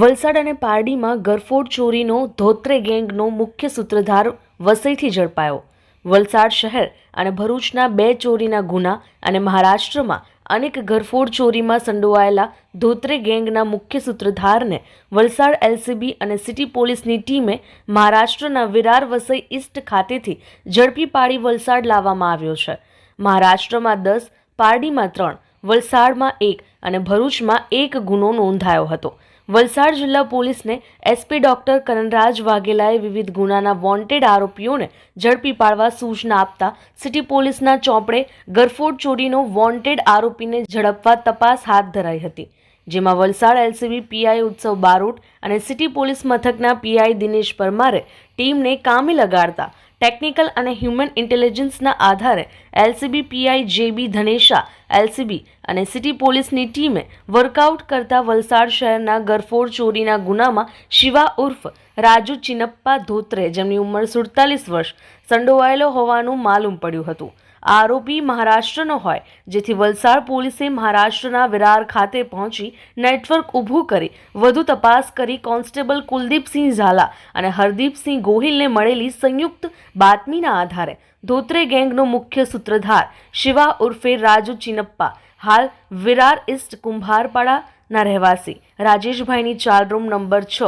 વલસાડ અને પારડીમાં ગરફોડ ચોરીનો ધોત્રે ગેંગનો મુખ્ય સૂત્રધાર વસઈથી ઝડપાયો. વલસાડ શહેર અને ભરૂચના બે ચોરીના ગુના અને મહારાષ્ટ્રમાં અનેક ગરફોડ ચોરીમાં સંડોવાયેલા ધોત્રે ગેંગના મુખ્ય સૂત્રધારને વલસાડ એલસીબી અને સિટી પોલીસની ટીમે મહારાષ્ટ્રના વિરાર વસઈ ઈસ્ટ ખાતેથી ઝડપી પાડી વલસાડ લાવવામાં આવ્યો છે. મહારાષ્ટ્રમાં દસ, પારડીમાં ત્રણ, વલસાડમાં એક અને ભરૂચમાં એક ગુનો નોંધાયો હતો. વલસાડ જિલ્લા પોલીસને એસપી ડોક્ટર કરણરાજ વાઘેલાએ વિવિધ ગુનાના વોન્ટેડ આરોપીઓને ઝડપી પાડવા સૂચના આપતા સિટી પોલીસના ચોપડે ગરફોડ ચોરીનો વોન્ટેડ આરોપીને ઝડપવા તપાસ હાથ ધરાઈ હતી, જેમાં વલસાડ એલસીબી પીઆઈ ઉત્સવ બારોટ અને સિટી પોલીસ મથકના પીઆઈ દિનેશ પરમારે ટીમને કામે લગાડતા ટેકનિકલ અને હ્યુમન ઇન્ટેલિજન્સના આધારે LCB, PI, JB, Dhanesha, LCB અને સિટી પોલીસની ટીમે વર્કઆઉટ કરતા વલસાડ શહેરના ગરફોડ ચોરીના ગુનામાં શિવા ઉર્ફ રાજુ ચિનપ્પા ધોત્રે, જેમની ઉંમર સુડતાલીસ વર્ષ, સંડોવાયેલો હોવાનું માલુમ પડ્યું હતું. આરોપી મહારાષ્ટ્રનો હોય, જેથી વલસાડ પોલીસે મહારાષ્ટ્રના વિરાર ખાતે પહોંચી નેટવર્ક ઊભું કરી વધુ તપાસ કરી કોન્સ્ટેબલ કુલદીપસિંહ ઝાલા અને હરદીપસિંહ ગોહિલને મળેલી સંયુક્ત બાતમીના આધારે ધોત્રે ગેંગનો મુખ્ય સૂત્રધાર શિવા ઉર્ફે રાજુ ચિનપ્પા, હાલ વિરાર ઇસ્ટ કુંભારપાડાના રહેવાસી. રાજેશભાઈની ચાર રૂમ નંબર છ,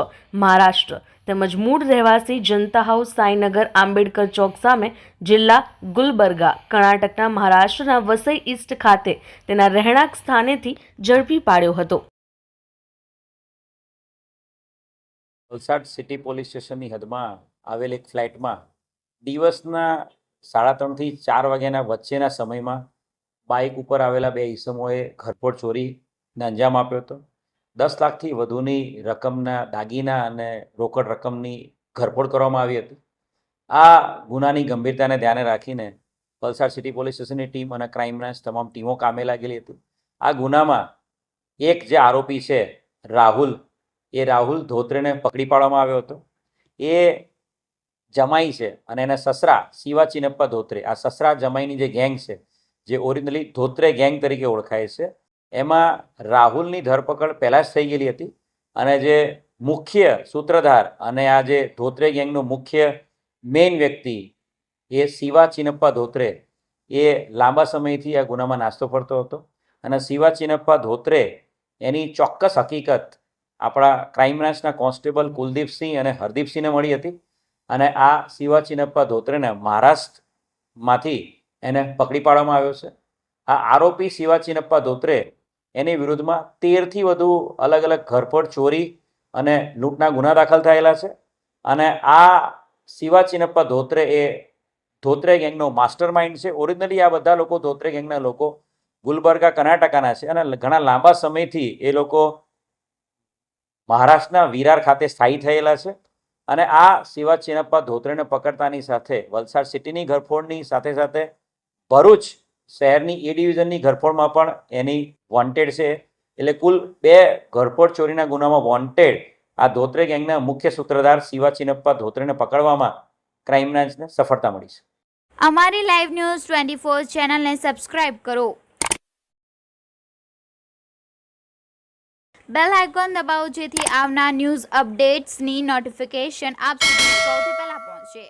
મહારાષ્ટ્ર. તેમજ મૂળ રહેવાસી જનતા હાઉસ સાંઈનગર આંબેડકર ચોક સામે જિલ્લા ગુલબર્ગા, કર્ણાટકના મહારાષ્ટ્રના વસઈ ઈસ્ટ ખાતે તેના રહેણાંક સ્થાનેથી ઝડપી પાડ્યો હતો. વલસાડ સિટી પોલીસ સ્ટેશનની હદમાં આવેલ એક ફ્લેટમાં દિવસના સાડા ત્રણથી ચાર વાગ્યાના વચ્ચેના સમયમાં બાઇક ઉપર આવેલા બે ઈસમોએ ઘરફોડ ચોરીને અંજામ આપ્યો હતો. દસ લાખથી વધુની રકમના દાગીના અને રોકડ રકમની ઘરફોડ કરવામાં આવી હતી. આ ગુનાની ગંભીરતાને ધ્યાને રાખીને વલસાડ સિટી પોલીસ સ્ટેશનની ટીમ અને ક્રાઇમ બ્રાન્ચ તમામ ટીમો કામે લાગેલી હતી. આ ગુનામાં એક જે આરોપી છે, રાહુલ, એ રાહુલ ધોત્રેને પકડી પાડવામાં આવ્યો હતો. એ જમાઈ છે અને એના સસરા શિવા ચિનપ્પા ધોત્રે. આ સસરા જમાઈની જે ગેંગ છે, જે ઓરિજિનલી ધોત્રે ગેંગ તરીકે ઓળખાય છે એમાં રાહુલની ધરપકડ પહેલાં જ થઈ ગયેલી હતી અને જે મુખ્ય સૂત્રધાર અને આ જે ધોત્રે ગેંગનો મુખ્ય મેઇન વ્યક્તિ એ શિવા ચિનપ્પા ધોત્રે એ લાંબા સમયથી આ ગુનામાં નાસ્તો ફરતો હતો અને શિવા ચિનપ્પા ધોત્રે એની ચોક્કસ હકીકત આપણા ક્રાઇમ બ્રાન્ચના કોન્સ્ટેબલ કુલદીપસિંહ અને હરદીપસિંહને મળી હતી અને આ શિવા ચિનપ્પા ધોત્રેને મહારાષ્ટ્રમાંથી એને પકડી પાડવામાં આવ્યો છે. આ આરોપી શિવા ચિનપ્પા ધોત્રે એની વિરુદ્ધમાં તેરથી વધુ અલગ અલગ ઘરફોડ ચોરી અને લૂંટના ગુના દાખલ થયેલા છે. અને આ શિવા ચિનપ્પા ધોત્રે એ ધોત્રે ગેંગનો માસ્ટર માઇન્ડ છે. ઓરિજિનલી આ બધા લોકો ધોત્રે ગેંગના લોકો ગુલબર્ગા કર્ણાટકાના છે અને ઘણા લાંબા સમયથી એ લોકો મહારાષ્ટ્રના વિરાર ખાતે સ્થાયી થયેલા છે. અને આ શિવા ચિનપ્પા ધોત્રેને પકડતાની સાથે વલસાડ સિટીની ઘરફોડની સાથે સાથે ભરૂચ શહેરની એ ડિવિઝનની ઘરફોડમાં પણ એની વોન્ટેડ છે. એટલે કુલ બે ઘરફોડ ચોરીના ગુનામાં વોન્ટેડ આ ધોત્રે ગેંગના મુખ્ય સૂત્રધાર શિવા ચિનપ્પા ધોત્રેને પકડવામાં ક્રાઇમ બ્રાન્ચને સફળતા મળી છે. અમારી લાઈવ ન્યૂઝ ટ્વેન્ટી ફોર ચેનલને સબસ્ક્રાઇબ કરો. બેલ આઇકોન દબાવો જેથી આવનાર ન્યૂઝ અપડેટ્સની નોટિફિકેશન આપ સુધી સૌથી પહેલા પહોંચે.